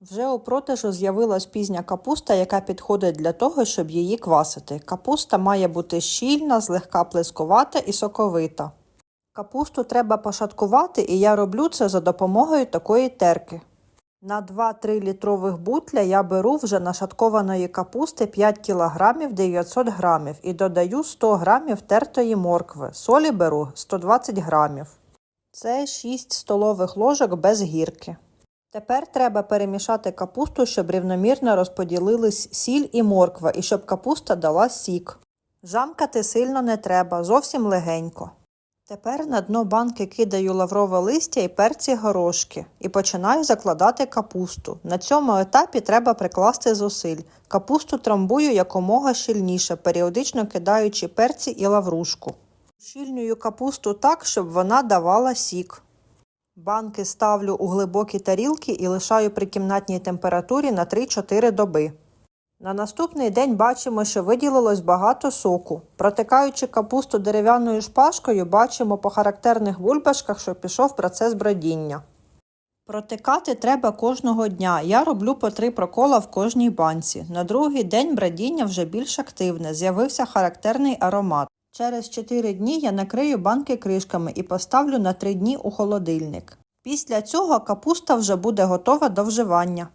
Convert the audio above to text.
Вже у продажу з'явилась пізня капуста, яка підходить для того, щоб її квасити. Капуста має бути щільна, злегка плескувата і соковита. Капусту треба пошаткувати, і я роблю це за допомогою такої терки. На 2-3 літрових бутля я беру вже нашаткованої капусти 5 кг 900 г і додаю 100 г тертої моркви. Солі беру 120 г. Це 6 столових ложок без гірки. Тепер треба перемішати капусту, щоб рівномірно розподілились сіль і морква, і щоб капуста дала сік. Жамкати сильно не треба, зовсім легенько. Тепер на дно банки кидаю лаврове листя і перці горошки і починаю закладати капусту. На цьому етапі треба прикласти зусиль. Капусту трамбую якомога щільніше, періодично кидаючи перці і лаврушку. Щільнюю капусту так, щоб вона давала сік. Банки ставлю у глибокі тарілки і лишаю при кімнатній температурі на 3-4 доби. На наступний день бачимо, що виділилось багато соку. Протикаючи капусту дерев'яною шпажкою, бачимо по характерних бульбашках, що пішов процес бродіння. Протикати треба кожного дня. Я роблю по три прокола в кожній банці. На другий день бродіння вже більш активне, з'явився характерний аромат. Через 4 дні я накрию банки кришками і поставлю на 3 дні у холодильник. Після цього капуста вже буде готова до вживання.